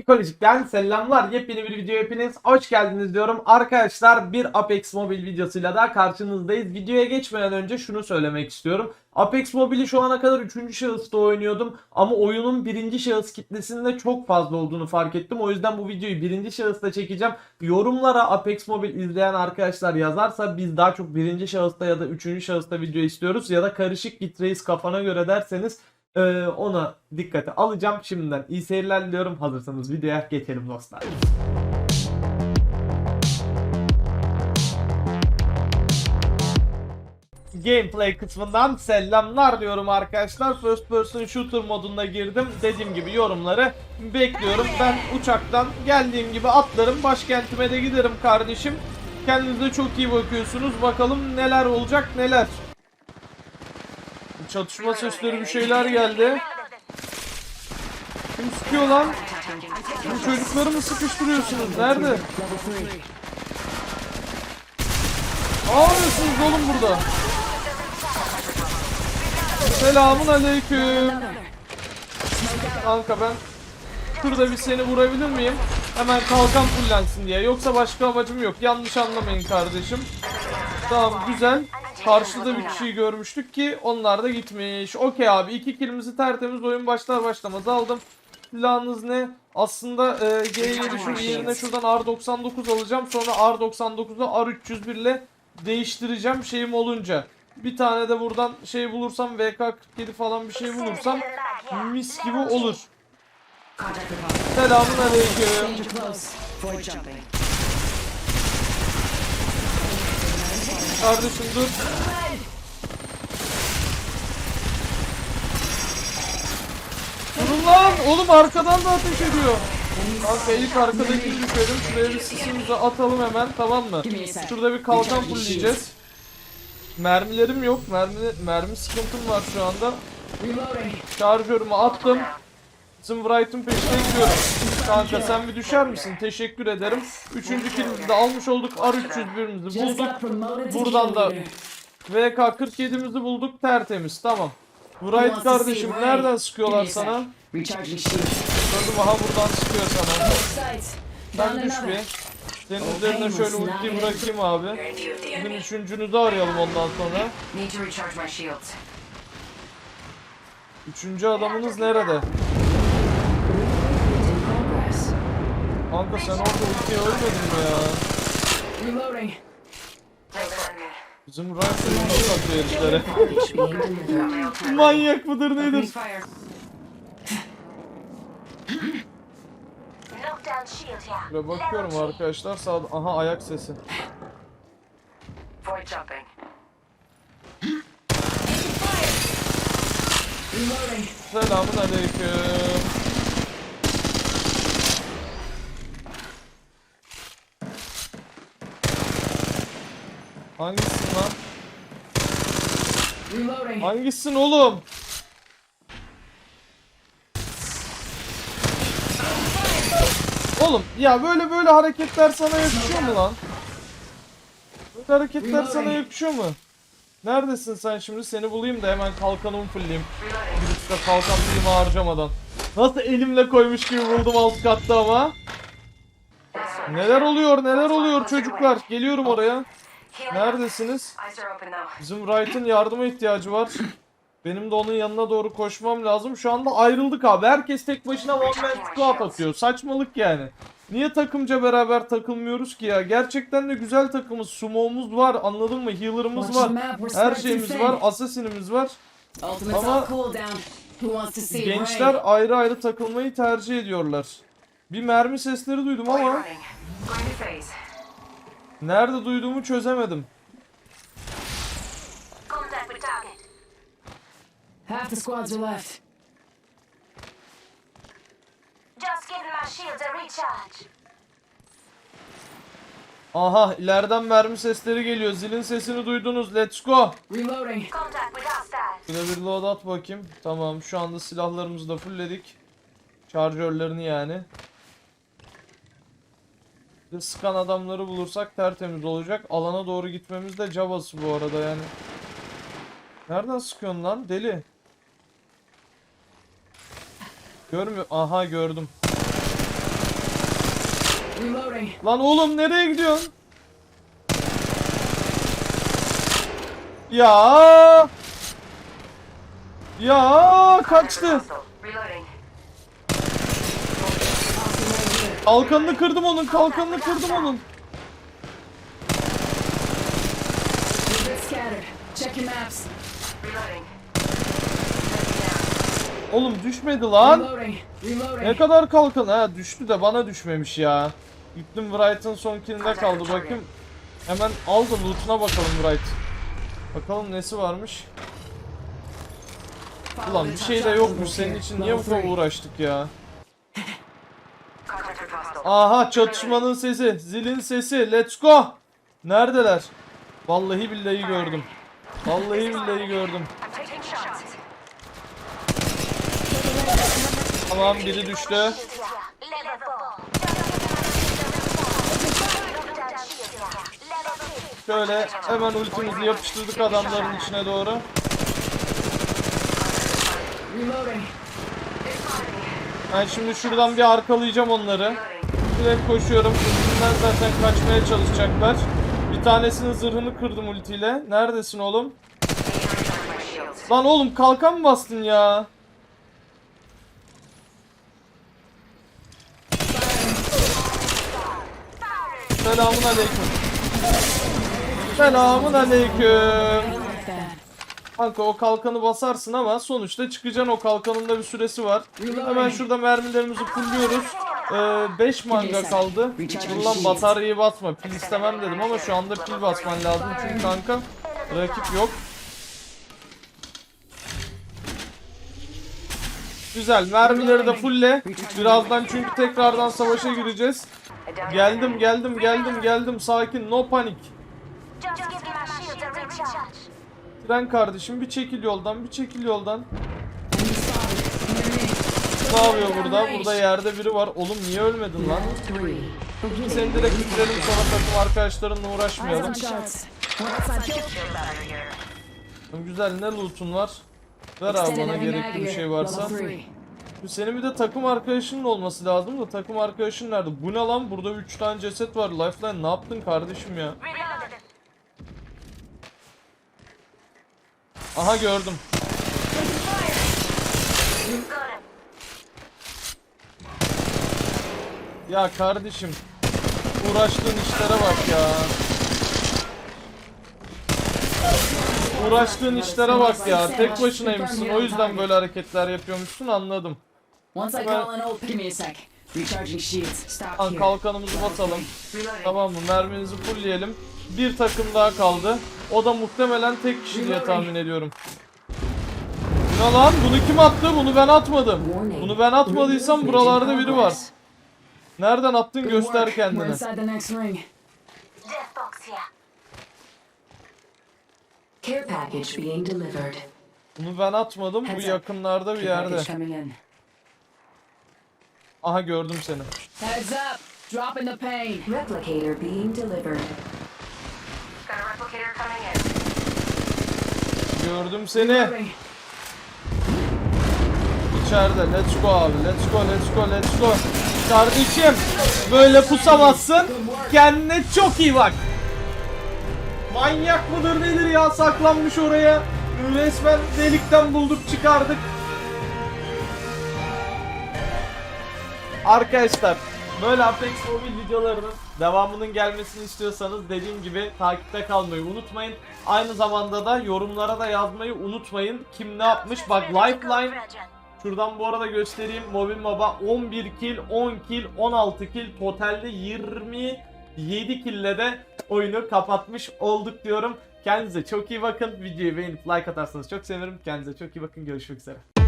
Ekolojik'ten selamlar. Yepyeni bir video hepiniz hoş geldiniz diyorum. Arkadaşlar bir Apex Mobile videosuyla da karşınızdayız. Videoya geçmeden önce şunu söylemek istiyorum. Apex Mobile'i şu ana kadar 3. şahısta oynuyordum. Ama oyunun birinci şahıs kitlesinde çok fazla olduğunu fark ettim. O yüzden bu videoyu birinci şahısta çekeceğim. Yorumlara Apex Mobile izleyen arkadaşlar yazarsa biz daha çok birinci şahısta ya da üçüncü şahısta video istiyoruz. Ya da karışık git kafana göre derseniz ee, ona dikkate alacağım. Şimdiden iyi seyirler diliyorum. Hazırsanız videoya geçelim dostlar. Gameplay kısmından selamlar diyorum arkadaşlar. First person shooter moduna girdim. Dediğim gibi yorumları bekliyorum. Ben uçaktan geldiğim gibi atlarım. Başkentime de giderim kardeşim. Kendinize çok iyi bakıyorsunuz. Bakalım neler olacak neler. Çatışma sesleri bir şeyler geldi. Kim sıkıyor lan? Bu çocukları mı sıkıştırıyorsunuz? Nerede? Ne yapıyorsunuz oğlum burada? Selamun aleyküm. Kanka ben şurada bir seni vurabilir miyim? Hemen kalkan fullensin diye. Yoksa başka amacım yok. Yanlış anlamayın kardeşim. Tamam güzel. Karşıda bir kişiyi görmüştük ki onlar da gitmiş. Okey abi iki kilimizi tertemiz oyun başlar başlamaz aldım. Silahınız ne? Aslında e, G7 şu yerine şuradan R99 alacağım. Sonra R99'u R301 ile değiştireceğim şeyim olunca. Bir tane de buradan şey bulursam VK47 falan bir şey bulursam mis gibi olur. Selamun aleyküm. Danger close. Void jumping. Kardeşim dur. Durun lan! Oğlum arkadan da ateş ediyor. Kanka ilk arkadaki düşelim. Şuraya bir sisimizi atalım hemen tamam mı? Şurada bir kalkan fullleyeceğiz. Mermilerim yok. Mermi, mermi sıkıntım var şu anda. Şarjörümü attım. Bizim Wright'ın peşine gidiyorum. Kanka sen bir düşer misin? Teşekkür ederim. Üçüncü kilimizi de almış olduk. R301'imizi Just bulduk. Buradan da leader. VK47'mizi bulduk tertemiz tamam. Wright kardeşim nereden sıkıyorlar sana? Gördüm aha buradan sıkıyor sana. Sen düş bir. Senin üzerine şöyle ultiyi bırakayım abi. Bizim üçüncünüzü arayalım ondan sonra. Üçüncü adamınız nerede? In progress. Kanka sen orada ultiyi ölmedin mi ya? Reloading. Bizim Wright yumruk atıyor heriflere. Manyak mıdır nedir? Şöyle bakıyorum arkadaşlar sağda. Aha ayak sesi. Void jumping. Reloading. Selamun aleyküm. Hangisisin lan? Reloading. Hangisisin oğlum? Oğlum ya böyle böyle hareketler sana yakışıyor mu lan? Böyle hareketler sana yakışıyor mu? Neredesin sen şimdi? Seni bulayım da hemen kalkanımı fulleyim. Gidip de kalkan filmi harcamadan. Nasıl elimle koymuş gibi buldum alt katta ama. Neler oluyor neler oluyor çocuklar? Geliyorum oraya. Neredesiniz? Bizim Wright'ın yardıma ihtiyacı var. Benim de onun yanına doğru koşmam lazım. Şu anda ayrıldık abi. Herkes tek başına one man squad atıyor. Saçmalık yani. Niye takımca beraber takılmıyoruz ki ya? Gerçekten de güzel takımız. Sumo'muz var. Anladın mı? Healer'ımız var. Her şeyimiz var. Assassin'imiz var. Ama Gençler ayrı ayrı takılmayı tercih ediyorlar. Bir mermi sesleri duydum ama nerede duyduğumu çözemedim. Half the squads are left. Just giving my shields a recharge. Aha ileriden mermi sesleri geliyor. Zilin sesini duydunuz. Let's go. Reloading. Contact with hostiles. Şuna bir load at bakayım. Tamam şu anda silahlarımızı da fullledik. Şarjörlerini yani. Sıkan adamları bulursak tertemiz olacak. Alana doğru gitmemiz de cabası bu arada yani. Nereden sıkıyorsun lan deli? Görmüyor. Aha gördüm. Lan oğlum nereye gidiyorsun? Ya. Ya kaçtı. Hostile. Reloading. Kalkanını kırdım onun, kalkanını kırdım onun. Oğlum düşmedi lan. Ne kadar kalkan? Ha düştü de bana düşmemiş ya. Gittim Wright'ın son killinde kaldı bakayım. Hemen al da loot'una bakalım Wright. Bakalım nesi varmış. Ulan bir şey de yokmuş senin için niye bu kadar uğraştık ya. Aha çatışmanın sesi, zilin sesi. Let's go. Neredeler? Vallahi billahi gördüm. Vallahi billahi gördüm. Tamam biri düştü. Level 4. Şöyle hemen ultimizi yapıştırdık adamların içine doğru. Ben şimdi şuradan bir arkalayacağım onları. Direkt koşuyorum. Ultimden zaten kaçmaya çalışacaklar. Bir tanesinin zırhını kırdım ultiyle. Neredesin oğlum? Lan oğlum kalkan mı bastın ya? Selamun aleyküm. Selamun aleyküm. Kanka o kalkanı basarsın ama sonuçta çıkacaksın o kalkanın da bir süresi var. Hemen şurada mermilerimizi fulluyoruz. 5 manga kaldı. Dur lan bataryayı basma. Pil istemem dedim ama şu anda pil basman lazım çünkü kanka rakip yok. Güzel mermileri de fulle. Birazdan çünkü tekrardan savaşa gireceğiz. Geldim geldim geldim geldim sakin no panik. Tren kardeşim bir çekil yoldan bir çekil yoldan. Ne yapıyor burada? Burada yerde biri var. Oğlum niye ölmedin lan? Seni direkt bitirelim sonra takım arkadaşlarınla uğraşmayalım. Güzel ne loot'un var? Ver abi bana gerekli bir şey varsa. Senin bir de takım arkadaşının olması lazım da takım arkadaşın nerede? Bu ne lan? Burada 3 tane ceset var. Lifeline ne yaptın kardeşim ya? Aha gördüm. Got him. Ya kardeşim uğraştığın işlere bak ya. Uğraştığın işlere bak ya. Tek başınaymışsın. O yüzden böyle hareketler yapıyormuşsun anladım. Here. kalkanımızı basalım. Tamam mı? Mermimizi fullleyelim. Bir takım daha kaldı. O da muhtemelen tek kişi diye tahmin ediyorum. Ne lan? Bunu kim attı? Bunu ben atmadım. Bunu ben atmadıysam buralarda biri var. Nereden attın göster kendini. Care package being delivered. Bunu ben atmadım. Bu yakınlarda bir yerde. Aha gördüm seni. Heads up. Dropping the pain. Replicator being delivered. Got a replicator coming in. Gördüm seni. İçeride. Let's go abi. Let's go, let's go, let's go. Kardeşim böyle pusamazsın. Kendine çok iyi bak. Manyak mıdır nedir ya saklanmış oraya. Resmen delikten bulduk çıkardık. Arkadaşlar böyle Apex Mobile videolarının devamının gelmesini istiyorsanız dediğim gibi takipte kalmayı unutmayın. Aynı zamanda da yorumlara da yazmayı unutmayın. Kim ne yapmış? Bak Lifeline Şuradan bu arada göstereyim. Mobil Moba 11 kill, 10 kill, 16 kill, totalde 27 kille de oyunu kapatmış olduk diyorum. Kendinize çok iyi bakın. Videoyu beğenip like atarsanız çok sevinirim. Kendinize çok iyi bakın. Görüşmek üzere.